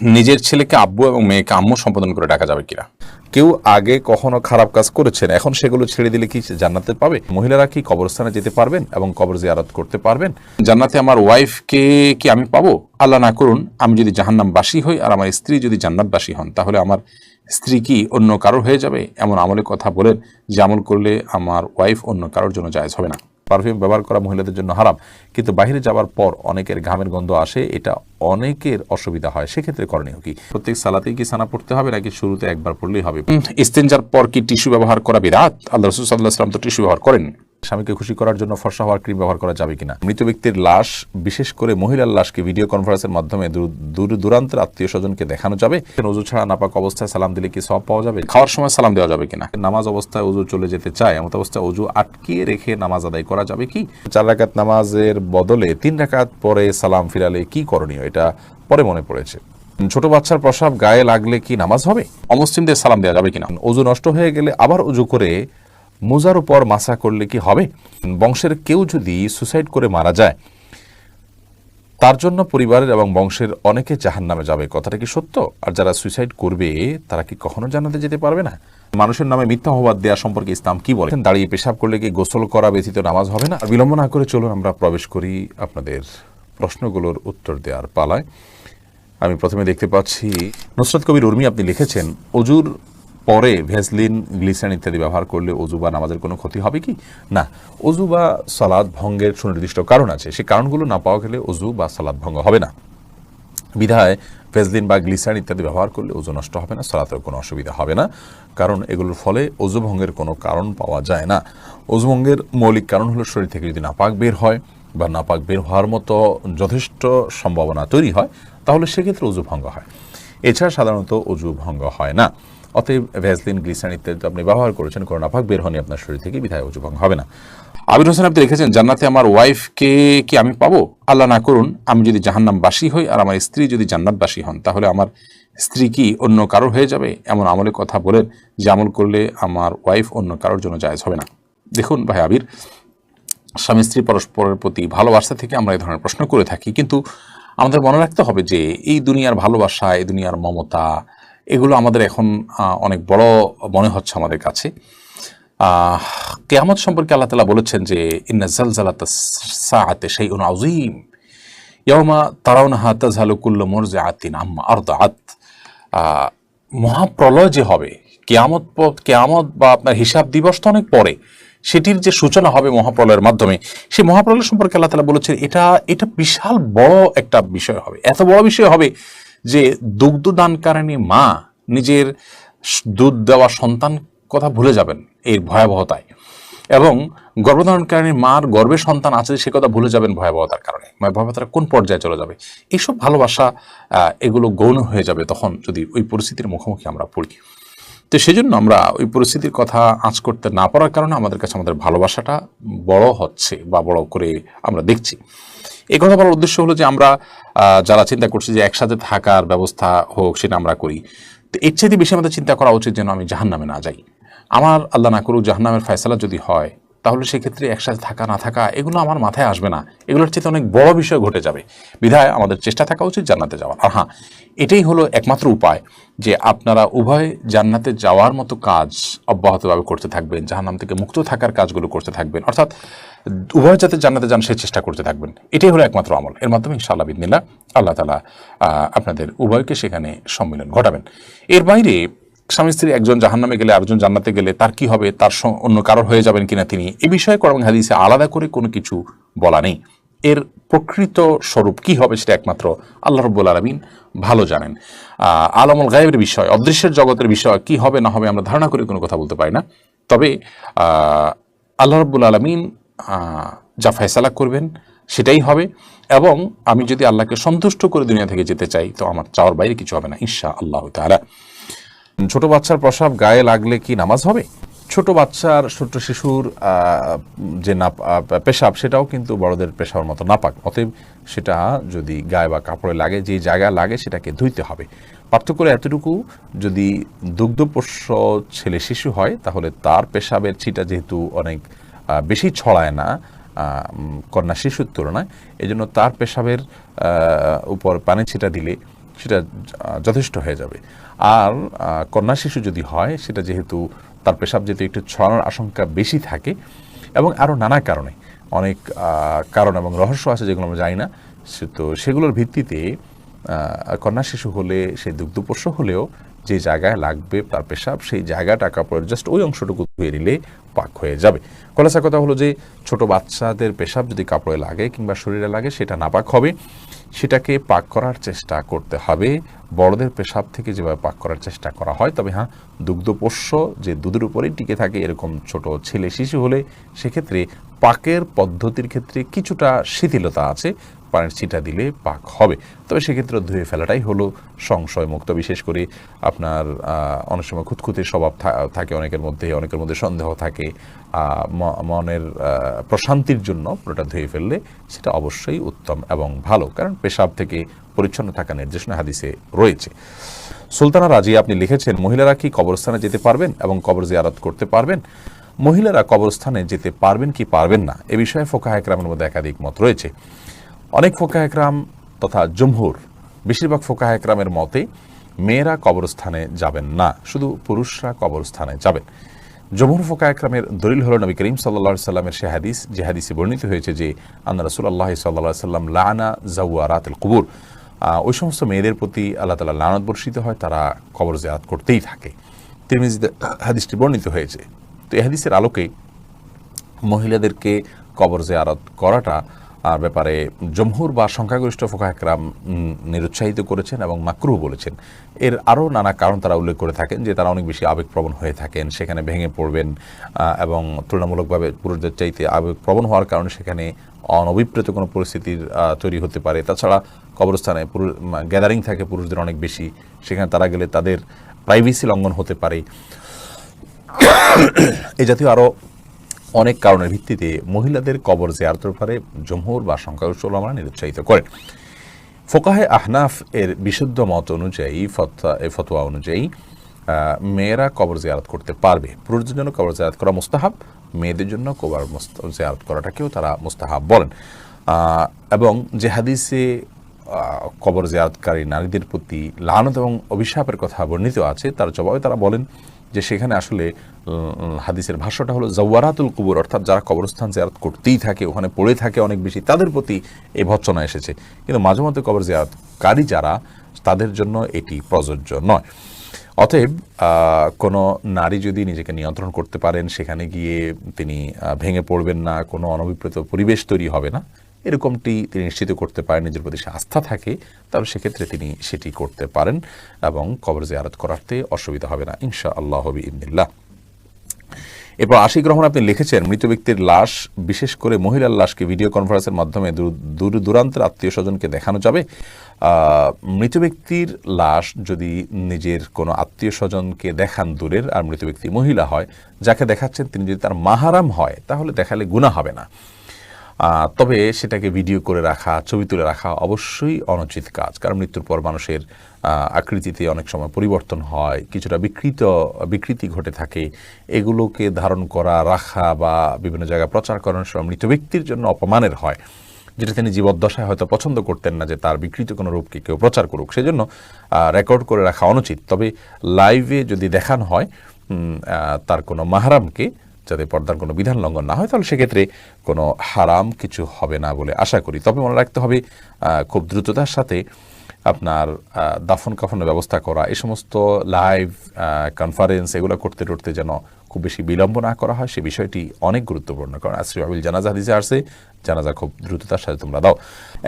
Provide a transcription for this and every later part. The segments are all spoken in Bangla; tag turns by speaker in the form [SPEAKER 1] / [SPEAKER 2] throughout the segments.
[SPEAKER 1] নিজের ছেলেকে আব্বু এবং মেয়েকে আম্মু সম্বোধন করে ডাকা যাবে কিনা?
[SPEAKER 2] কেউ আগে কখনো খারাপ কাজ করেছেন, এখন সেগুলো ছেড়ে দিলে কি জান্নাতে পাবে? মহিলারা কি কবরস্থানে যেতে পারবেন এবং কবর জিয়ারত করতে পারবেন?
[SPEAKER 1] জান্নাতে আমার ওয়াইফকে কি আমি পাবো? আল্লাহ না করুন, আমি যদি জাহান্নামবাসী হই আর আমার স্ত্রী যদি জান্নাতবাসী হন, তাহলে আমার স্ত্রী কি অন্য কারোর হয়ে যাবে? এমন আমলের কথা বলেন যে আমল করলে আমার ওয়াইফ অন্য কারোর জন্য জায়জ হবে না।
[SPEAKER 2] পারফিউম ব্যবহার করা মহিলাদের জন্য হারাম, কিন্তু বাইরে যাওয়ার পর অনেকের ঘামের গন্ধ আসে, এটা অনেকের অসুবিধা হয় সেক্ষেত্রে করণীয় কি? প্রত্যেক সালাতেই কি সানা পড়তে হবে নাকি শুরুতে একবার পড়লেই হবে?
[SPEAKER 1] ইস্তেঞ্জার পর কি টিস্যু ব্যবহার করা বিরাট? আল্লাহ রসুল সাল্লাহ সাল্লাম তো টিস্যু ব্যবহার করেন।
[SPEAKER 2] স্বামীকে খুশি করার জন্য ফর্সা হওয়ার ক্রিম ব্যবহার করা যাবে কিনা? মৃত ব্যক্তির লাশ বিশেষ করে মহিলার লাশকে ভিডিও কনফারেন্সের মাধ্যমে দূর দূর দূরান্তের আত্মীয় স্বজনকে দেখানো যাবে? অজু ছাড়া নাপাক অবস্থায় সালাম দিলে কি সব পাওয়া যাবে?
[SPEAKER 1] খাওয়ার সময় সালাম দেওয়া যাবে কিনা?
[SPEAKER 2] নামাজ অবস্থায় অজু চলে যেতে চায় এমত অবস্থায় অজু আটকিয়ে রেখে নামাজ আদায় করা যাবে কি? চার রাকাত নামাজের বদলে তিন রাকাত পরে সালাম ফিরালে কি করণীয়? এটা পরে মনে পড়েছে। ছোট বাচ্চার প্রসাব গায়ে লাগলে কি নামাজ হবে?
[SPEAKER 1] অমুসলিমদের সালাম দেওয়া যাবে কিনা?
[SPEAKER 2] অজু নষ্ট হয়ে গেলে আবার অজু করে মোজার উপর মাসা করলে কি হবে? বংশের কেউ যদি সুসাইড করে মারা যায়, তার জন্য পরিবারের এবং বংশের অনেকে জাহান নামে যাবে। কথাটা কি সত্য? আর যারা সুইসাইড করবে, তারা কি কখনো জানাতে যেতে পারবে না? মানুষের নামে মিথ্যা হবাদ দেওয়া সম্পর্কে ইসলাম কি বলে দাঁড়িয়ে পেশাব করলে কি গোসল করা ব্যতীত নামাজ হবে না? বিলম্ব না করে চলুন, আমরা প্রবেশ করি আপনাদের প্রশ্নগুলোর উত্তর দেওয়ার পালায়। আমি প্রথমে দেখতে পাচ্ছি, নুসরত কবির উর্মি, আপনি লিখেছেন, অজুর পরে ভেসলিন গ্লিসান ইত্যাদি ব্যবহার করলে অজু বা নামাজের কোনো ক্ষতি হবে কি? না, অজু বা সালাদ ভঙ্গের সুনির্দিষ্ট কারণ আছে। সেই কারণগুলো না পাওয়া গেলে অজু বা সালাদ ভঙ্গ হবে না। বিধায় ভেসলিন বা গ্লিসান ইত্যাদি ব্যবহার করলে ওজু নষ্ট হবে না, সালাতেও কোনো অসুবিধা হবে না। কারণ এগুলোর ফলে ওজু ভঙ্গের কোনো কারণ পাওয়া যায় না। ওজু ভঙ্গের মৌলিক কারণ হলো শরীর থেকে যদি নাপাক বের হয় বা নাপাক বের হওয়ার মতো যথেষ্ট সম্ভাবনা তৈরি হয়, তাহলে সেক্ষেত্রে অজু ভঙ্গ হয়। এছাড়া সাধারণত অজু ভঙ্গ হয় না। অতএব ভ্যাসলিন, গ্লিসারিন ইত্যাদি আপনি ব্যবহার করেছেন, কোনো নাপাক বের হয়নি, আপনার শরীর থেকে বিধায় অজু ভঙ্গ হবে না।
[SPEAKER 1] আবির হোসেন, আপনি লিখেছেন জান্নাতে আমার ওয়াইফকে কি আমি পাবো? আল্লাহ না করুন, আমি যদি জাহান্নামবাসী হই আর আমার স্ত্রী যদি জান্নাতবাসী হন, তাহলে আমার স্ত্রী কি অন্য কারোর হয়ে যাবে? এমন আমলের কথা বলেন যে আমল করলে আমার ওয়াইফ অন্য কারোর জন্য জায়জ হবে না। দেখুন ভাই আবির স্বামী স্ত্রী পরস্পরের প্রতি ভালোবাসা থেকে আমরা এই ধরনের প্রশ্ন করে থাকি। কিন্তু আমাদের মনে রাখতে হবে যে এই দুনিয়ার ভালোবাসা এই দুনিয়ার মমতা এগুলো আমাদের এখন অনেক বড় মনে হচ্ছে আমাদের কাছে। কেয়ামত সম্পর্কে আল্লাহ তালা বলেছেন যে ইন্না জালজালাত সাআতে সেই আজিম ইয়মা তারাউনাহা তাজহালু কুল্লু মরজে আতিন আম্মা আরদাআত। আহ, মহাপ্রলয় যে হবে কেয়ামত কেয়ামত বা আপনার হিসাব দিবস তো অনেক পরে সেটির যে সূচনা হবে মহাপ্রলয়ের মাধ্যমে, সেই মহাপ্রলয় সম্পর্কে আল্লাহ তালা বলেছেন, এটা এটা বিশাল বড় একটা বিষয় হবে। এত বড় বিষয় হবে যে দুগ্ধ দানকারিণী মা নিজের দুধ দেওয়া সন্তান কথা ভুলে যাবেন এর ভয়াবহতায়। এবং গর্ভধারণকারী মার গর্ভে সন্তান আছে সে কথা ভুলে যাবেন ভয়াবহতার কারণে। মানে ভয়াবহতার কোন পর্যায়ে চলে যাবে? এইসব ভালোবাসা এগুলো গৌণ হয়ে যাবে তখন যদি ওই পরিস্থিতির মুখোমুখি আমরা পড়ি। তো সেজন্য আমরা ওই পরিস্থিতির কথা আঁচ করতে না পারার কারণে আমাদের কাছে আমাদের ভালোবাসাটা বড় হচ্ছে বা বড় করে আমরা দেখছি। এই কথা বলার উদ্দেশ্য হলো যে আমরা যারা চিন্তা করছি যে একসাথে থাকার ব্যবস্থা হোক সেটা আমরা করি, তো এর চাইতে বেশি আমাদের চিন্তা করা উচিত যেন আমি জাহান্নামে না যাই। আমার আল্লাহ না করুক জাহান্নামের ফয়সালা যদি হয় তাহলে সেক্ষেত্রে একসাথে থাকা, না থাকা, এগুলো আমার মাথায় আসবে না। এগুলোর চেয়ে অনেক বড় বিষয় ঘটে যাবে। বিধায় আমাদের চেষ্টা থাকা উচিত জান্নাতে যাওয়ার। আর হ্যাঁ এটাই হলো একমাত্র উপায় যে আপনারা উভয় জান্নাতে যাওয়ার মতো কাজ অব্যাহতভাবে করতে থাকবেন, জাহান্নাম থেকে মুক্ত থাকার কাজগুলো করতে থাকবেন। অর্থাৎ উভয় যাতে জান্নাতে যান সেই চেষ্টা করতে থাকবেন। এটাই হলো একমাত্র আমল। এর মাধ্যমে ইনশাআল্লাহ বিদিনিল্লাহ আল্লাহ তালা আপনাদের উভয়কে সেখানে সম্মিলন ঘটাবেন। এর বাইরে স্বামী স্ত্রী একজন জাহান্নামে গেলে আরেকজন জান্নাতে গেলে তার কি হবে? তার অন্য কারোর হয়ে যাবেন কিনা তিনি? এ বিষয়ে কোরআন হাদিসে আলাদা করে কোনো কিছু বলা নেই। এর প্রকৃত স্বরূপ কি হবে সেটা একমাত্র আল্লাহ রব্বুল আলমিন ভালো জানেন। আলমুল গায়েবের বিষয়, অদৃশ্যের জগতের বিষয় কি হবে না হবে আমরা ধারণা করে কোনো কথা বলতে পারি না। তবে আল্লাহ রব্বুল আলমিন যা ফয়সালা করবেন সেটাই হবে। এবং আমি যদি আল্লাহকে সন্তুষ্ট করে দুনিয়া থেকে যেতে চাই, তো আমার চাওয়ার বাইরে কিছু হবে না ঈশা আল্লাহ তালা
[SPEAKER 2] ছোট বাচ্চার প্রসাব গায়ে লাগলে কি নামাজ হবে? ছোট বাচ্চার ছোট শিশুর যে না পেশাব, সেটাও কিন্তু বড়দের পেশার মতো নাপাক। অতএব সেটা যদি গায়ে বা কাপড়ে লাগে, যে জায়গা লাগে সেটাকে ধুইতে হবে। পার্থক্য এতটুকু, যদি দুগ্ধপোষ্য ছেলে শিশু হয়, তাহলে তার পেশাবের ছিটা যেহেতু অনেক বেশি ছড়ায় না কন্যা শিশুর তুলনায়, এজন্য তার পেশাবের উপর পানি ছিটা দিলে সেটা যথেষ্ট হয়ে যাবে। আর কন্যা শিশু যদি হয়, সেটা যেহেতু তার পেশাব যেহেতু একটু ছড়ানোর আশঙ্কা বেশি থাকে এবং আরও নানা কারণে, অনেক কারণ এবং রহস্য আছে যেগুলো আমরা জানি না, সে- তো সেগুলোর ভিত্তিতে কন্যা শিশু হলে, সে দুগ্ধপোষ্য হলেও যে জায়গায় লাগবে তার পেশাব, সেই জায়গাটা কাপড়ের জাস্ট ওই অংশটুকু ধুয়ে নিলে পাক হয়ে যাবে। কলাসা কথা হলো যে, ছোট বাচ্চাদের পেশাব যদি কাপড়ে লাগে কিংবা শরীরে লাগে, সেটা নাপাক হবে। সেটাকে পাক করার চেষ্টা করতে হবে। বড়দের পেশাব থেকে যেভাবে পাক করার চেষ্টা করা হয়, তবে হ্যাঁ দুগ্ধপোষ্য যে দুধের উপরেই টিকে থাকে এরকম ছোট ছেলে শিশু হলে, সেক্ষেত্রে পাকের পদ্ধতির ক্ষেত্রে কিছুটা শিথিলতা আছে। পানির ছিটা দিলে পাক হবে। তবে সেক্ষেত্রে ধুয়ে ফেলাটাই হলো সংশয় মুক্ত বিশেষ করে আপনার অনেক সময় খুঁতখুঁতে স্বভাব থাকে অনেকের মধ্যে অনেকের মধ্যে সন্দেহ থাকে। মনের প্রশান্তির জন্য পুরোটা ধুয়ে ফেললে সেটা অবশ্যই উত্তম এবং ভালো, কারণ পেশাব থেকে পরিচ্ছন্ন থাকা নির্দেশনা হাদিসে রয়েছে। সুলতানা রাজি, আপনি লিখেছেন, মহিলারা কি কবরস্থানে যেতে পারবেন এবং কবর জিয়ারত করতে পারবেন? মহিলারা কবরস্থানে যেতে পারবেন কি পারবেন না? এ বিষয়ে ফোকাহ একরামের মধ্যে একাধিক মত রয়েছে। অনেক ফোকাহ একরাম তথা জমহুর। বেশিরভাগ ফোকাহ একরামের মতে মেয়েরা কবরস্থানে যাবেন না শুধু পুরুষরা কবরস্থানে যাবেন। জমহুর ফোকা একরামের দলিল হল নবী করিম সাল্লা সাল্লামের সে হাদিস যে হাদিসে বর্ণিত হয়েছে যে আন্না রসুল আল্লাহ সাল্লা সাল্লাম লানা জাউয়ারাত কুবুর। আহ, ওই সমস্ত মেয়েদের প্রতি আল্লাহ তালা লানত বর্ষিত হয় তারা কবর জিয়ারত করতেই থাকে। তিরমিজিতে হাদিসটি বর্ণিত হয়েছে। তো এই হাদিসের আলোকে মহিলাদেরকে কবর জিয়ারত করাটা আর ব্যাপারে জমহুর বা সংখ্যাগরিষ্ঠ ফোকাহকরাম নিরুৎসাহিত করেছেন এবং মাকরু বলেছেন। এর আরও নানা কারণ তারা উল্লেখ করে থাকেন যে তারা অনেক বেশি আবেগপ্রবণ হয়ে থাকেন, সেখানে ভেঙে পড়বেন এবং তুলনামূলকভাবে পুরুষদের চাইতে আবেগপ্রবণ হওয়ার কারণে সেখানে অনভিপ্রেত কোনো পরিস্থিতির তৈরি হতে পারে। তাছাড়া কবরস্থানে পুরুষ গ্যাদারিং থাকে পুরুষদের অনেক বেশি, সেখানে তারা গেলে তাদের প্রাইভেসি লঙ্ঘন হতে পারে। এই জাতীয় আরও অনেক কারণের ভিত্তিতে মহিলাদের কবর জিয়ারতের ব্যাপারে জমহুর বা সংখ্যাগরিষ্ঠ ওলামারা নিরুৎসাহিত করেন। ফোকাহে আহনাফ এর বিশুদ্ধ মত অনুযায়ী, ফতোয়া অনুযায়ী মেয়েরা কবর জিয়ারত করতে পারবে। পুরুষদের জন্য কবর জিয়ারত করা মুস্তাহাব, মেয়েদের জন্য কবর জিয়ারত করাটাকেও তারা মুস্তাহাব বলেন। এবং যে হাদিসে কবর জিয়ারতকারী নারীদের প্রতি লানত এবং অভিশাপের কথা বর্ণিত আছে, তার জবাবে তারা বলেন যে সেখানে আসলে হাদিসের ভাষ্যটা হলো, জওয়ারাতুল কুবুর, অর্থাৎ যারা কবরস্থান জিয়ারত করতেই থাকে, ওখানে পড়ে থাকে অনেক বেশি, তাদের প্রতি এই ভৎসনা এসেছে। কিন্তু মাঝে মধ্যে কবর জিয়ারতকারী যারা, তাদের জন্য এটি প্রযোজ্য নয়। অতএব কোনো নারী যদি নিজেকে নিয়ন্ত্রণ করতে পারেন, সেখানে গিয়ে তিনি ভেঙে পড়বেন না, কোনো অনভিপ্রেত পরিবেশ তৈরি হবে না। এরকমটি তিনি নিশ্চিত করতে পারেন নিজের প্রতি সে আস্থা থাকে, তাহলে সেক্ষেত্রে তিনি সেটি করতে পারেন এবং কবর জিয়ারত করাতে অসুবিধা হবে না ইনশা আল্লাহ হবি ইন্দিল্লাহ এরপর আশিক গ্রহণ আপনি লিখেছেন, মৃত ব্যক্তির লাশ, বিশেষ করে মহিলার লাশকে ভিডিও কনফারেন্সের মাধ্যমে দূর- দূর, দূরান্তের আত্মীয় স্বজনকে দেখানো যাবে। মৃত ব্যক্তির লাশ যদি নিজের কোনো আত্মীয় স্বজনকে দেখান দূরের, আর মৃত ব্যক্তি মহিলা হয়, যাকে দেখাচ্ছেন তিনি যদি তার মাহারাম হয়, তাহলে দেখালে গুণা হবে না। তবে সেটাকে ভিডিও করে রাখা, ছবি তুলে রাখা অবশ্যই অনুচিত কাজ। কারণ মৃত্যুর পর মানুষের আকৃতিতে অনেক সময় পরিবর্তন হয়, কিছুটা বিকৃত, বিকৃতি ঘটে থাকে। এগুলোকে ধারণ করা, রাখা বা বিভিন্ন জায়গায় প্রচার করানোর সময় মৃত ব্যক্তির জন্য অপমানের হয়। যেটা তিনি জীবদ্দশায় হয়তো পছন্দ করতেন না যে তার বিকৃত কোনো রূপকে কেউ প্রচার করুক। সেজন্য রেকর্ড করে রাখা অনুচিত। তবে লাইভে যদি দেখানো হয় তার কোনো মাহারামকে যাতে পর্দার কোনো বিধান লঙ্ঘন না হয়, তাহলে সেক্ষেত্রে কোনো হারাম কিছু হবে না বলে আশা করি। তবে মনে রাখতে হবে খুব দ্রুততার সাথে আপনার দাফন কাফনের ব্যবস্থা করা এই সমস্ত লাইভ কনফারেন্স এগুলো করতে করতে যেন খুব বেশি বিলম্ব না করা হয়, সে বিষয়টি অনেক গুরুত্বপূর্ণ। কারণ আশ্রী আবিল জানাজা হাদিসে আসছে, জানাজা খুব দ্রুততার সাথে তোমরা দাও।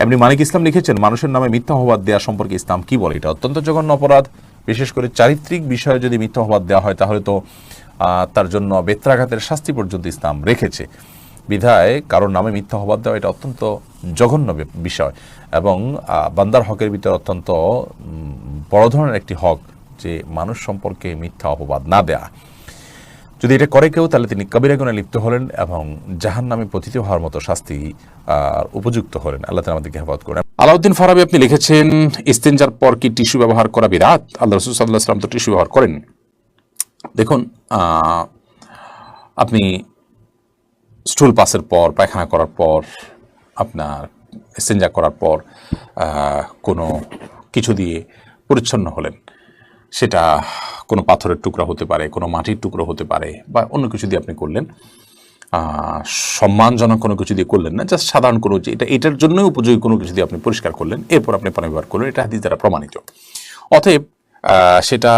[SPEAKER 2] এমনি মানিক ইসলাম লিখেছেন, মানুষের নামে মিথ্যা অপবাদ দেওয়া সম্পর্কে ইসলাম কি বলে? এটা অত্যন্ত জঘন্য অপরাধ। বিশেষ করে চারিত্রিক বিষয়ে যদি মিথ্যা অপবাদ দেওয়া হয়, তাহলে তো তার জন্য বেত্রাঘাতের শাস্তি পর্যন্ত ইসলাম রেখেছে। বিধায় কারোর নামে মিথ্যা অপবাদ দেওয়া এটা অত্যন্ত জঘন্য বিষয় এবং বান্দার হকের ভিতরে অত্যন্ত বড় ধরনের একটি হক যে মানুষ সম্পর্কে মিথ্যা অপবাদ না দেয়া। যদি এটা করে কেউ, তাহলে তিনি কবিরা গুণে লিপ্ত হলেন এবং জাহান নামে পতিত হওয়ার মতো শাস্তি উপযুক্ত হলেন। আল্লাহ তালা আমাদেরকে হেফাজত করেন।
[SPEAKER 1] আলাউদ্দিন ফারাবি আপনি লিখেছেন ইস্তেঞ্জার পর কি টিস্যু ব্যবহার করা বিরাট আল্লাহ রসুল সাল্লাহ সাল্লাম তো টিস্যু ব্যবহার করেন দেখুন আপনি স্টুল পাসের পর, পায়খানা করার পর, আপনার ইস্তেঞ্জা করার পর কোনো কিছু দিয়ে পরিচ্ছন্ন হলেন? সেটা কোনো পাথরের টুকরা হতে পারে, কোনো মাটির টুকরো হতে পারে, বা অন্য কিছু দিয়ে আপনি করলেন? সম্মানজনক কোনো কিছু দিয়ে করলেন না? জাস্ট সাধারণ কোনো যে, এটা, এটার জন্যই উপযোগী কোনো কিছু দিয়ে আপনি পরিষ্কার করলেন? এরপর আপনি পানি ব্যবহার করলেন, এটা হাদিস দ্বারা প্রমাণিত। অতএব সেটা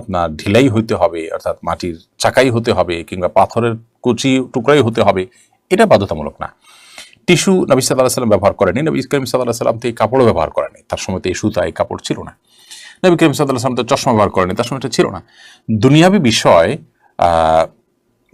[SPEAKER 1] আপনার ঢিলাই হইতে হবে, অর্থাৎ মাটির চাকাই হতে হবে কিংবা পাথরের কুচি টুকরাই হতে হবে, এটা বাধ্যতামূলক না। টিস্যু নবী সাল্লাহ সাল্লাম ব্যবহার করেনি নবী করিম সাল্লাহ সাল্লাম তো এই কাপড়ও ব্যবহার করেনি তার সময় তো এই সুতা এই কাপড় ছিল না। নবী করিম সাল্লাহ সাল্লাম তো চশমা ব্যবহার করেনি তার সময় এটা ছিল না। দুনিয়াবি বিষয়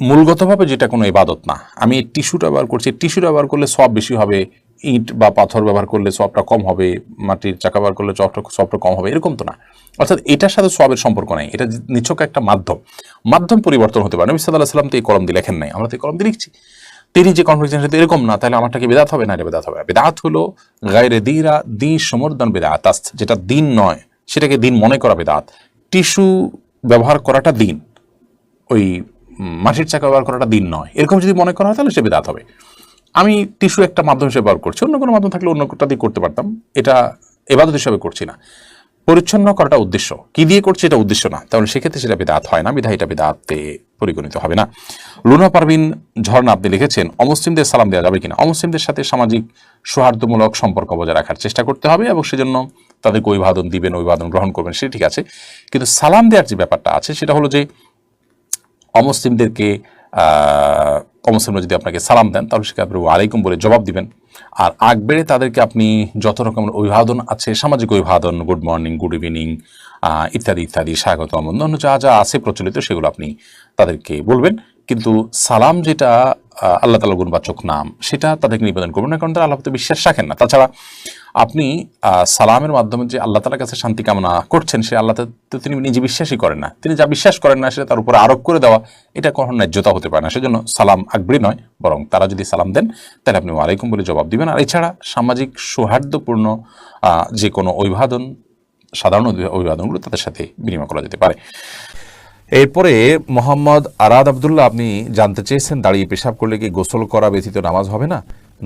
[SPEAKER 1] মূলগতভাবে যেটা কোনো ইবাদত না। আমি টিস্যুটা ব্যবহার করছি, টিস্যুটা ব্যবহার করলে সব বেশি হবে ইট বা পাথর ব্যবহার করলে সবটা কম হবে, মাটির চাকা ব্যবহার করলে সবটা সবটা কম হবে, এরকম তো না। অর্থাৎ এটার সাথে সবের সম্পর্ক নেই, এটা নিছক একটা মাধ্যম। মাধ্যম পরিবর্তন হতে পারে। নবী সাল্লাহ সাল্লাম তো এই কলম দিয়ে লেখেন নাই। আমরা তো এই কলম দিয়ে লিখছি। তিনি যে কনফারেন্সের সাথে এরকম না, তাহলে আমারটা কি বেদাত হবে? না, এটা বেদাত হবে। বেদাত হলো গায়রে দিরা দি সমর্দন বেদাত। যেটা দিন নয়, সেটাকে দিন মনে করা বেদাত। টিস্যু ব্যবহার করাটা দিন। ওই মাটির চাকা ব্যবহার করাটা দিন নয়। এরকম যদি মনে করা হয়, তাহলে সে বেদাত হবে। আমি টিস্যু একটা মাধ্যম হিসেবে ব্যবহার করছি, অন্য কোনো মাধ্যম থাকলে অন্য কোনটা দিয়ে করতে পারতাম। এটা এবাদত হিসাবে করছি না। পরিচ্ছন্ন করাটা উদ্দেশ্য। কি দিয়ে করছে এটা উদ্দেশ্য না। তাহলে সেক্ষেত্রে সেটা বেদাত হয় না। বিধায় এটা বেদাতে পরিগণিত হবে না। লুনা পারভিন ঝর্ণা আপনি লিখেছেন, অমুসলিমদের সালাম দেওয়া যাবে কিনা? অমুসলিমদের সাথে সামাজিক সৌহার্দ্যমূলক সম্পর্ক বজায় রাখার চেষ্টা করতে হবে এবং সেজন্য তাদেরকে অভিবাদন দিবেন, অভিবাদন গ্রহণ করবেন, সেটা ঠিক আছে। কিন্তু সালাম দেওয়ার যে ব্যাপারটা আছে, সেটা হলো যে অমুসলিমদেরকে আহ, অমুসলিমরা যদি আপনাকে সালাম দেন তাহলে সেখানে আপনি আলাইকুম বলে জবাব দিবেন। আর আগ বেড়ে তাদেরকে আপনি যত রকমের অভিবাদন আছে সামাজিক অভিবাদন গুড মর্নিং গুড ইভিনিং ইত্যাদি ইত্যাদি স্বাগতম অন্যান্য যা যা আছে প্রচলিত সেগুলো আপনি তাদেরকে বলবেন। কিন্তু সালাম যেটা আল্লাহ তালা গুণবাচক নাম, সেটা তাদেরকে নিবেদন করবেন না, কারণ তারা আল্লাহ বিশ্বাস রাখেন না। তাছাড়া আপনি সালামের মাধ্যমে যে আল্লাহ তালার কাছে শান্তি কামনা করছেন, সে আল্লাহ তো তিনি নিজে বিশ্বাসই করেন না। তিনি যা বিশ্বাস করেন না, সেটা তার উপরে আরোপ করে দেওয়া, এটা কখনো ন্যায্যতা হতে পারে না। সেজন্য সালাম আকবরি নয়, বরং তারা যদি সালাম দেন, তাহলে আপনি ওয়ালাইকুম বলে জবাব দিবেন। আর এছাড়া সামাজিক সৌহার্দ্যপূর্ণ যে কোনো অভিবাদন, সাধারণ অভিবাদনগুলো তাদের সাথে বিনিময় করা যেতে পারে।
[SPEAKER 2] এরপরে মোহাম্মদ আরাদ আবদুল্লাহ, আপনি জানতে চেয়েছেন দাঁড়িয়ে পেশাব করলে কি গোসল করা ব্যতীত নামাজ হবে না?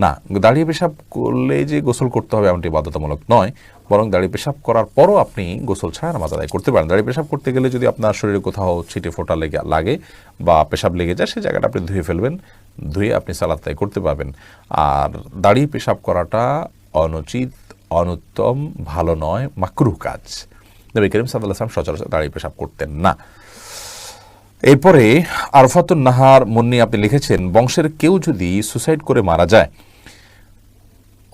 [SPEAKER 2] না, দাঁড়িয়ে পেশাব করলে যে গোসল করতে হবে এমনটি বাধ্যতামূলক নয়, বরং দাঁড়িয়ে পেশাব করার পরও আপনি গোসল ছাড়া নামাজ আদায় করতে পারেন। দাঁড়িয়ে পেশাব করতে গেলে যদি আপনার শরীরে কোথাও ছিটে ফোটা লেগে, লাগে বা পেশাব লেগে যায় সেই জায়গাটা আপনি ধুয়ে ফেলবেন, ধুয়ে আপনি সালাদ তাই করতে পারবেন। আর দাঁড়িয়ে পেশাব করাটা অনুচিত, অনুত্তম, ভালো নয়, মাকরুহ কাজ। নবী করিম সাল্লাহ আসলাম সচরাচর দাঁড়িয়ে পেশাব করতেন না। এরপরে আরফাতুন নাহার মুন্নি আপনি লিখেছেন, বংশের কেউ যদি সুসাইড করে মারা যায়,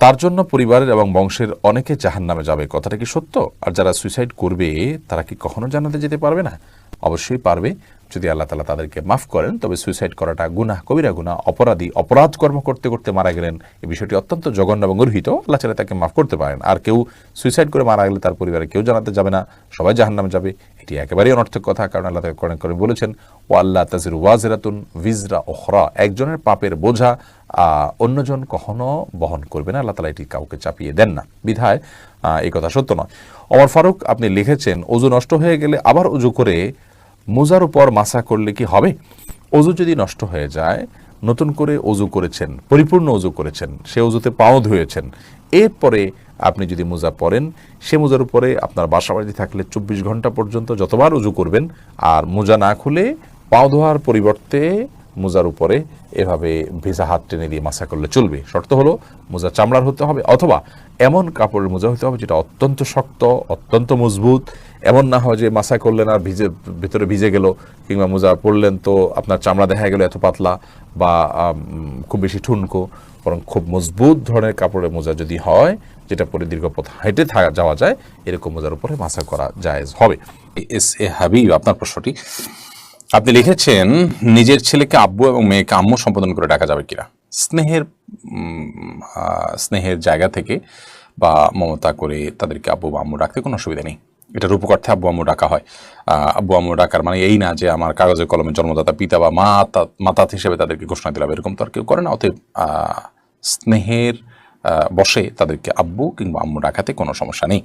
[SPEAKER 2] তার জন্য পরিবারের এবং বংশের অনেকে জাহান নামে যাবে। কথাটা কি সত্য? আর যারা সুইসাইড করবে, তারা কি কখনো জানাতে যেতে পারবে না? অবশ্যই পারবে। যদি আল্লাহ তালা তাদেরকে মাফ করেন, তবে সুইসাইড করাটা গুনাহ, কবিরা গুনাহ, অপরাধী, অপরাধ কর্ম করতে করতে মারা গেলেন। এই বিষয়টি অত্যন্ত জঘন্য এবং গর্হিত। আল্লাহ চাইলে তাকে মাফ করতে পারেন। আর কেউ সুইসাইড করে মারা গেলে তার পরিবারে কেউ জানাতে যাবে না, সবাই জাহান নামে যাবে। এটি একেবারেই অনর্থক কথা, কারণ আল্লাহ তাকে করেন করে বলেছেন ও আল্লাহ তাজির ওয়াজরাতুন ভিজরা ওখরা একজনের পাপের বোঝা অন্যজন কখনো বহন করবে না। আল্লাহ তালা এটি কাউকে চাপিয়ে দেন না। বিধায় এই কথা সত্য নয়। অমর ফারুক, আপনি লিখেছেন অজু নষ্ট হয়ে গেলে আবার উজু করে মোজার উপর মাসা করলে কি হবে? অজু যদি নষ্ট হয়ে যায়, নতুন করে অজু করেছেন, পরিপূর্ণ অজু করেছেন, সে অজুতে পাও ধুয়েছেন, এরপরে আপনি যদি মোজা পরেন, সে মোজার উপরে আপনার বাসা বাড়িতে থাকলে চব্বিশ ঘণ্টা পর্যন্ত যতবার উজু করবেন, আর মোজা না খুলে পাও ধোয়ার পরিবর্তে মোজার উপরে এভাবে ভেজা হাত টেনে দিয়ে মাসা করলে চলবে। শর্ত হলো, মোজা চামড়ার হতে হবে, অথবা এমন কাপড়ের মোজা হতে হবে যেটা অত্যন্ত শক্ত, অত্যন্ত মজবুত এমন না হয় যে মাসা করলেন আর ভিজে, ভিতরে ভিজে গেল কিংবা মোজা পরলেন তো আপনার চামড়া দেখা গেল এত পাতলা বা খুব বেশি ঠুনকো, বরং খুব মজবুত ধরনের কাপড়ের মোজা যদি হয়, যেটা পরে দীর্ঘ পথ হেঁটে যাওয়া যায়, এরকম মোজার উপরে মাসা করা জায়েজ হবে।
[SPEAKER 1] এস এ হাবিব, আপনার প্রশ্নটি? আপনি লিখেছেন, নিজের ছেলেকে আব্বু এবং মেয়েকে আম্মু সম্বোধন করে ডাকা যাবে কিনা? স্নেহের স্নেহের জায়গা থেকে বা মমতা করে তাদেরকে আব্বু বা আম্মু ডাকতে কোনো অসুবিধা নেই। এটা রূপকর্থে আব্বু আম্মু ডাকা হয়। আব্বু আম্মু ডাকার মানে এই না যে আমার কাগজে কলমে জন্মদাতা পিতা বা মাতা মাতাত হিসেবে তাদেরকে ঘোষণা দিলাম, এরকম তো আর কেউ করে না। অতএব স্নেহের বসে তাদেরকে আব্বু কিংবা আম্মু ডাকাতে কোনো সমস্যা নেই।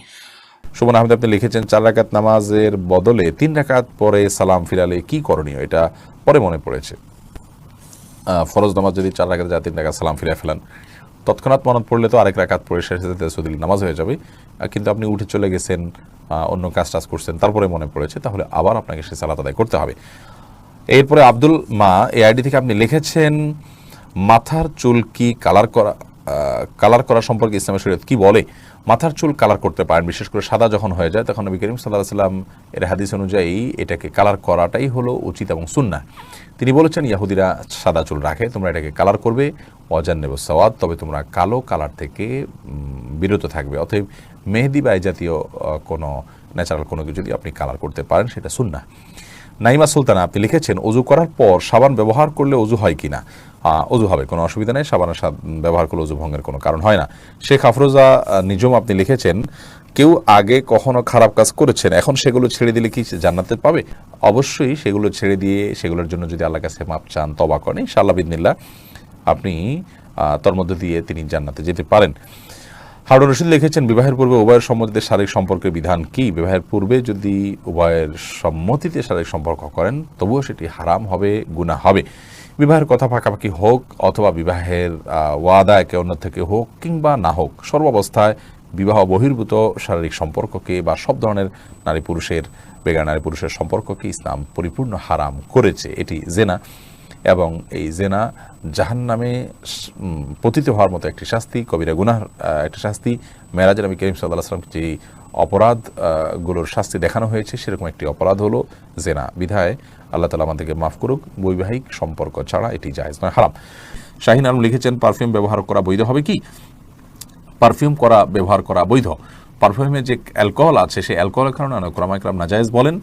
[SPEAKER 2] সুমন আহমেদ, আপনি লিখেছেন, চার রাকাত নামাজের বদলে তিন রাকাত পরে সালাম ফিরালে কি করণীয়? এটা পরে মনে পড়েছে। ফরজ নামাজ যদি চার রাকাত যায়, তিন রাকাত সালাম ফিরে ফেলান। তৎক্ষণাৎ মনত পড়লে তো আরেক রাকাত পড়ে শেষে তেসুদিল নামাজ হয়ে যাবে কিন্তু আপনি উঠে চলে গেছেন অন্য কাজ টাজ করছেন, তারপরে মনে পড়েছে, তাহলে আবার আপনাকে সে সালাত আদায় করতে হবে। এরপরে আব্দুল মা এই আইডি থেকে আপনি লিখেছেন, মাথার চুলকি কালার করা কালার করা সম্পর্কে ইসলামের শরীয়ত কি বলে? মাথার চুল কালার করতে পারেন, বিশেষ করে সাদা যখন হয়ে যায় তখন নবী করিম সাল্লাহ সাল্লাম এর হাদিস অনুযায়ী এটাকে কালার করাটাই হলো উচিত এবং সুন্না তিনি বলেছেন, ইয়াহুদিরা সাদা চুল রাখে, তোমরা এটাকে কালার করবে অজান নেব সওয়াদ তবে তোমরা কালো কালার থেকে বিরত থাকবে। অতএব মেহেদি বা জাতীয় কোনো ন্যাচারাল কোনো কিছু যদি আপনি কালার করতে পারেন, সেটা সুন্না নাইমা সুলতানা, আপনি লিখেছেন অজু করার পর সাবান ব্যবহার করলে অজু হয় কিনা অজু হবে, কোনো অসুবিধা নেই সাবানের ব্যবহার করলে অজু ভঙ্গের কোনো কারণ হয় না। শেখ আফরোজা নিজম আপনি লিখেছেন, কেউ আগে কখনো খারাপ কাজ করেছেন, এখন সেগুলো ছেড়ে দিলে কি জান্নাতে পাবে? অবশ্যই সেগুলো ছেড়ে দিয়ে সেগুলোর জন্য যদি আল্লাহ কাছে মাপ চান তবা করেন, ইনশাআল্লাহ বিদিনিল্লাহ আপনি তার মধ্যে দিয়ে তিনি জান্নাতে যেতে পারেন। হারুন রশিদ লিখেছেন, বিবাহের পূর্বে উভয়ের সম্মতিতে শারীরিক সম্পর্কের বিধান কি? বিবাহের পূর্বে যদি উভয়ের সম্মতিতে শারীরিক সম্পর্ক করেন, তবুও সেটি হারাম হবে গুণা হবে। বিবাহের কথা পাকাপাকি হোক অথবা বিবাহের ওয়াদা একে অন্য থেকে হোক কিংবা না হোক, সর্বাবস্থায় বিবাহ বহির্ভূত শারীরিক সম্পর্ককে বা সব ধরনের নারী পুরুষের বেগার নারী পুরুষের সম্পর্ককে ইসলাম পরিপূর্ণ হারাম করেছে। এটি জেনা। এবং এই জেনা জাহান নামে পতিত হওয়ার মতো একটি শাস্তি কবিরা গুনার একটি শাস্তি। মেরাজের নবী করিম সাল্লাহ যে অপরাধ আহ, গুলোর শাস্তি দেখানো হয়েছে সেরকম একটি অপরাধ হলো জেনা। বিধায় আল্লাহ তালা আমাদেরকে মাফ করুক বৈবাহিক সম্পর্ক ছাড়া এটি জায়েজ নয় হারাম। শাহিন আলম লিখেছেন পারফিউম ব্যবহার করা বৈধ হবে কি? পারফিউম করা ব্যবহার করা বৈধ। পারফিউমে যে অ্যালকোহল আছে, সেই অ্যালকোহলের কারণে অনেক ক্রমাইক্রম নাজায়েজ বলেন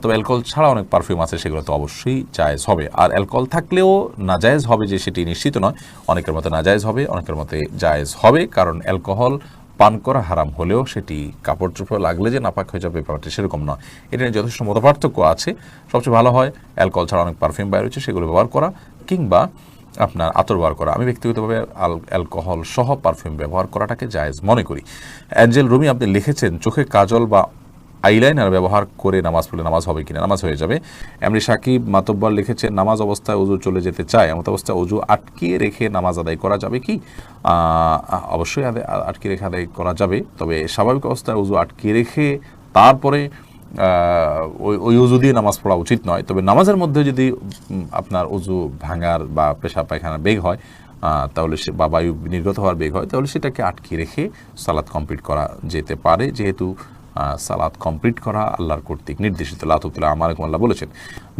[SPEAKER 2] তবে অ্যালকোহল ছাড়া অনেক পারফিউম আছে, সেগুলো তো অবশ্যই জায়েজ হবে। আর অ্যালকোহল থাকলেও নাজায়েজ হবে যে সেটি নিশ্চিত নয়, অনেকের মতে নাজায়েজ হবে, অনেকের মতে জায়েজ হবে, কারণ অ্যালকোহল পান করা হারাম হলেও সেটি কাপড় চোপড় লাগলে যে নাপাক হয়ে যাবে, ব্যাপারটি সেরকম নয়। এটা নিয়ে যথেষ্ট মতপার্থক্য আছে। সবচেয়ে ভালো হয়, অ্যালকোহল ছাড়া অনেক পারফিউম বাইরে হচ্ছে সেগুলো ব্যবহার করা, কিংবা আপনার আতর ব্যবহার করা। আমি ব্যক্তিগতভাবে অ্যালকোহল সহ পারফিউম ব্যবহার করাটাকে জায়েজ মনে করি। অ্যাঞ্জেল রুমি, আপনি লিখেছেন, চোখে কাজল বা আইলাইনার ব্যবহার করে নামাজ পড়লে নামাজ হবে কিনা? নামাজ হয়ে যাবে। এমনি সাকিব মাতব্বর লিখেছেন, নামাজ অবস্থায় অজু চলে যেতে চায়। এমত অবস্থায় অজু আটকিয়ে রেখে নামাজ আদায় করা যাবে কি? অবশ্যই আদায় আটকে রেখে আদায় করা যাবে। তবে স্বাভাবিক অবস্থায় অজু আটকে রেখে তারপরে ওই উজু দিয়ে নামাজ পড়া উচিত নয়। তবে নামাজের মধ্যে যদি আপনার উজু ভাঙার বা পেশা পায়খানার বেগ হয় তাহলে সে বা বায়ু নির্গত হওয়ার বেগ হয়, তাহলে সেটাকে আটকে রেখে সালাদ কমপ্লিট করা যেতে পারে। যেহেতু সালাদ কমপ্লিট করা আল্লাহর কর্তৃক নির্দেশিত। লাতুতুল্লাহ আমার আল্লাহ বলেছেন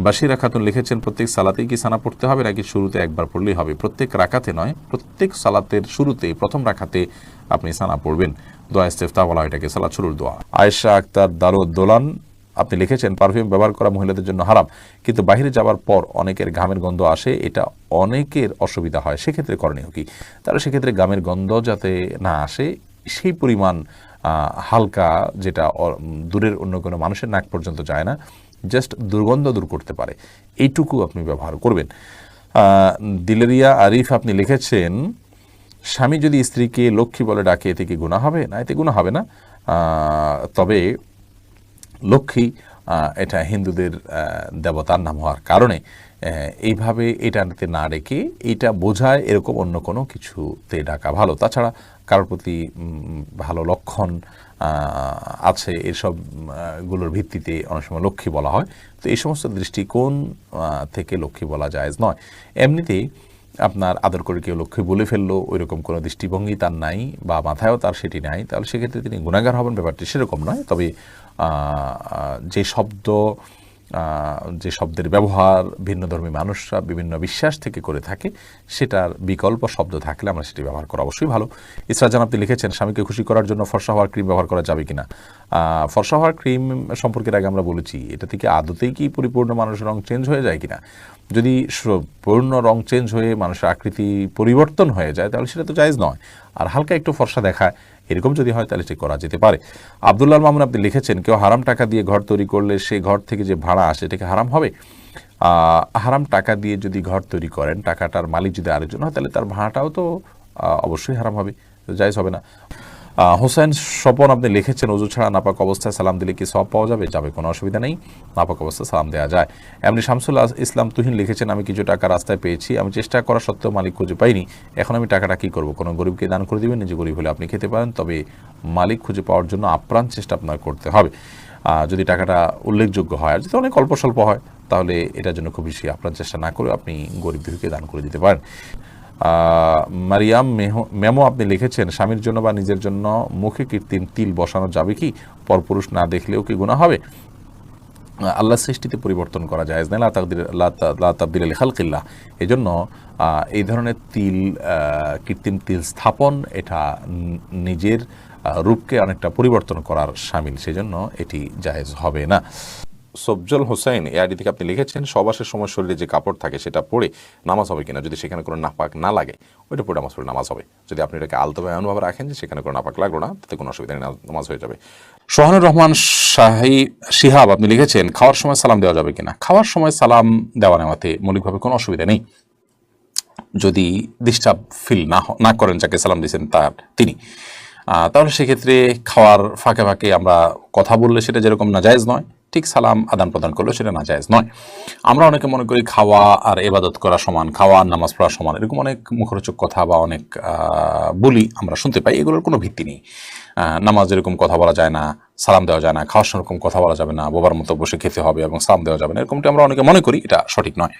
[SPEAKER 2] বাসিরা খাতুন লিখেছেন, প্রত্যেক সালাতেই কি সানা পড়তে হবে নাকি শুরুতে একবার পড়লেই হবে? প্রত্যেক রাকাতে নয়, প্রত্যেক সালাতের শুরুতে প্রথম রাখাতে আপনি সানা পড়বেন। দোয়া ইস্তেফতা বলা এটাকে, সালাত শুরুর দোয়া। আয়েশা আক্তার দারুদ্দোলান আপনি লিখেছেন পারফিউম ব্যবহার করা মহিলাদের জন্য হারাম, কিন্তু বাইরে যাওয়ার পর অনেকের ঘামের গন্ধ আসে, এটা অনেকের অসুবিধা হয়, সেক্ষেত্রে করণীয় কি? তারা সেক্ষেত্রে ঘামের গন্ধ যাতে না আসে, সেই পরিমাণ হালকা যেটা দূরের অন্য কোনো মানুষের নাক পর্যন্ত যায় না জাস্ট দুর্গন্ধ দূর করতে পারে। এইটুকু আপনি ব্যবহার করবেন। দিলেরিয়া আরিফ আপনি লিখেছেন, স্বামী যদি স্ত্রীকে লক্ষ্মী বলে ডাকে, এতে কি গুণা হবে? না, এতে গুণা হবে না। তবে লক্ষ্মী এটা হিন্দুদের দেবতার নাম হওয়ার কারণে এইভাবে এটাতে না রেখে এটা বোঝায় এরকম অন্য কোনো কিছুতে ডাকা ভালো। তাছাড়া কারোর প্রতি ভালো লক্ষণ আছে এসবগুলোর ভিত্তিতে অনেক সময় লক্ষ্মী বলা হয়। তো এই সমস্ত দৃষ্টিকোণ থেকে লক্ষ্মী বলা যায় নয়। এমনিতেই আপনার আদর করে কেউ লক্ষ্মী বলে ফেলল ওই রকম কোনো দৃষ্টিভঙ্গি তার নাই বা মাথায়ও তার সেটি নাই, তাহলে সেক্ষেত্রে তিনি গুণাগার হবেন, ব্যাপারটি সেরকম নয়। তবে যে শব্দ যে শব্দের ব্যবহার, ভিন্ন ধর্মী মানুষরা বিভিন্ন বিশ্বাস থেকে করে থাকে, সেটার বিকল্প শব্দ থাকলে আমরা সেটি ব্যবহার করা অবশ্যই ভালো। ইসরাজান আপনি লিখেছেন, স্বামীকে খুশি করার জন্য ফর্সা হওয়ার ক্রিম ব্যবহার করা যাবে কিনা? ফর্সা হওয়ার ক্রিম সম্পর্কের আগে আমরা বলেছি, এটা থেকে আদতেই কি পরিপূর্ণ মানুষের রং চেঞ্জ হয়ে যায় কিনা? যদি পূর্ণ রং চেঞ্জ হয়ে মানুষের আকৃতি পরিবর্তন হয়ে যায়, তাহলে সেটা তো জায়েজ নয়। আর হালকা একটু ফর্সা দেখায়, এরকম যদি হয় তাহলে সেটি করা যেতে পারে। আবদুল্লাহ মামুন আপনি লিখেছেন, কেউ হারাম টাকা দিয়ে ঘর তৈরি করলে সেই ঘর থেকে যে ভাড়া আসে, এটাকে হারাম হবে? হারাম টাকা দিয়ে যদি ঘর তৈরি করেন, টাকাটার মালিক যদি আরেকজন হয়, তাহলে তার ভাড়াটাও তো অবশ্যই হারাম হবে, জায়েজ হবে না। হোসেন, স্বপন, আপনি লিখেছেন অজু ছাড়া নাপাক অবস্থায় সালাম দিলে কি সব পাওয়া যাবে? যাবে, কোনো অসুবিধা নেই। নাপাক অবস্থায় সালাম দেওয়া যায়। এমনি শামসুল ইসলাম তুহিন লিখেছেন, আমি কিছু টাকা রাস্তায় পেয়েছি, আমি চেষ্টা করা সত্ত্বেও মালিক খুঁজে পাইনি। এখন আমি টাকাটা কি করব? কোনো গরিবকে দান করে দিবেন, নিজে গরিব হলে আপনি খেতে পারেন, তবে মালিক খুঁজে পাওয়ার জন্য আপ্রাণ চেষ্টা আপনার করতে হবে। যদি টাকাটা উল্লেখযোগ্য হয়, আর যদি অনেক অল্প স্বল্প হয়, তাহলে এটার জন্য খুব বেশি আপ্রাণ চেষ্টা না করে আপনি গরিব দুঃখীকে দান করে দিতে পারেন। মারিয়াম মেমো আপনি লিখেছেন, স্বামীর জন্য বা নিজের জন্য মুখে কৃত্রিম তিল বসানো যাবে কি? পরপুরুষ না দেখলেও কি গুণা হবে? আল্লাহ সৃষ্টিতে পরিবর্তন করা যায় না, লা তাকদির- লা তা- লা তাবদিল আলি খালকিল্লাহ। এই জন্য এই ধরনের তিল কৃত্রিম তিল স্থাপন, এটা নিজের রূপকে অনেকটা পরিবর্তন করার সামিল। সেজন্য এটি জায়েজ হবে না। সবজল হোসেন এ আইডি থেকে আপনি লিখেছেন সবাসের সময় শরীরে যে কাপড় থাকে সেটা পরে নামাজ হবে কিনা, যদি সেখানে কোনো নাপাক না লাগে, ওইটা পরে নামাজ পড়ে নামাজ হবে। যদি আপনি এটাকে আলতোভাবে এমনভাবে রাখেন যে সেখানে কোনো নাপাক লাগল না, তাতে কোনো অসুবিধা নেই, নামাজ হয়ে যাবে।
[SPEAKER 1] সোহানুর রহমান শাহি শিহাব, আপনি লিখেছেন, খাওয়ার সময় সালাম দেওয়া যাবে কিনা? খাওয়ার সময় সালাম দেওয়া নেওয়াতে মৌলিকভাবে কোনো অসুবিধা নেই। যদি ডিস্টার্ব ফিল না না করেন যাকে সালাম দিয়েছেন তার তিনি। তাহলে সেক্ষেত্রে খাওয়ার ফাঁকে ফাঁকে আমরা কথা বললে সেটা যেরকম নাজায়েজ নয় ঠিক সালাম আদান প্রদান করল সেটা না নাজায়েজ নয়। আমরা অনেকে মনে করি খাওয়া আর এবাদত করা সমান, খাওয়া আর নামাজ পড়া সমান, এরকম অনেক মুখরোচক কথা বা অনেক বলি আমরা শুনতে পাই, এগুলোর কোনো ভিত্তি নেই। নামাজ এরকম কথা বলা যায় না, সালাম দেওয়া যায় না, খাওয়ার সেরকম কথা বলা যাবে না, বোবার মতো বসে খেতে হবে এবং সালাম দেওয়া যাবে না, এরকমটি আমরা অনেকে মনে করি, এটা সঠিক নয়।